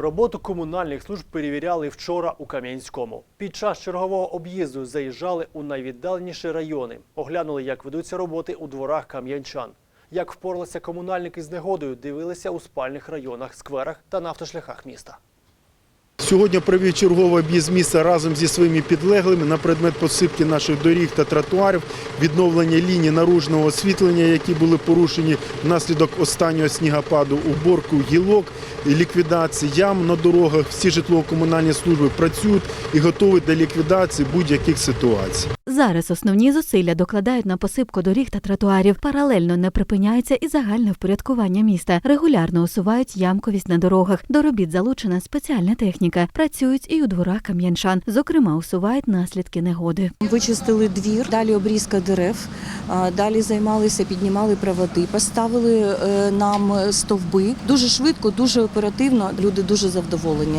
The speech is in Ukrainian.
Роботу комунальних служб перевіряли вчора у Кам'янському. Під час чергового об'їзду заїжджали у найвіддаленіші райони. Оглянули, як ведуться роботи у дворах кам'янчан. Як впоралися комунальники з негодою, дивилися у спальних районах, скверах та на автошляхах міста. Сьогодні провів черговий об'їзд міста разом зі своїми підлеглими на предмет посипки наших доріг та тротуарів, відновлення ліній наружного освітлення, які були порушені внаслідок останнього снігопаду, уборку гілок, ліквідації ям на дорогах. Всі житлово-комунальні служби працюють і готові до ліквідації будь-яких ситуацій. Зараз основні зусилля докладають на посипку доріг та тротуарів. Паралельно не припиняється і загальне впорядкування міста. Регулярно усувають ямковість на дорогах. До робіт залучена спеціальна техніка. Працюють і у дворах кам'янчан. Зокрема, усувають наслідки негоди. Вичистили двір, далі обрізка дерев, далі займалися, піднімали проводи, поставили е, нам стовби. Дуже швидко, дуже оперативно. Люди дуже задоволені.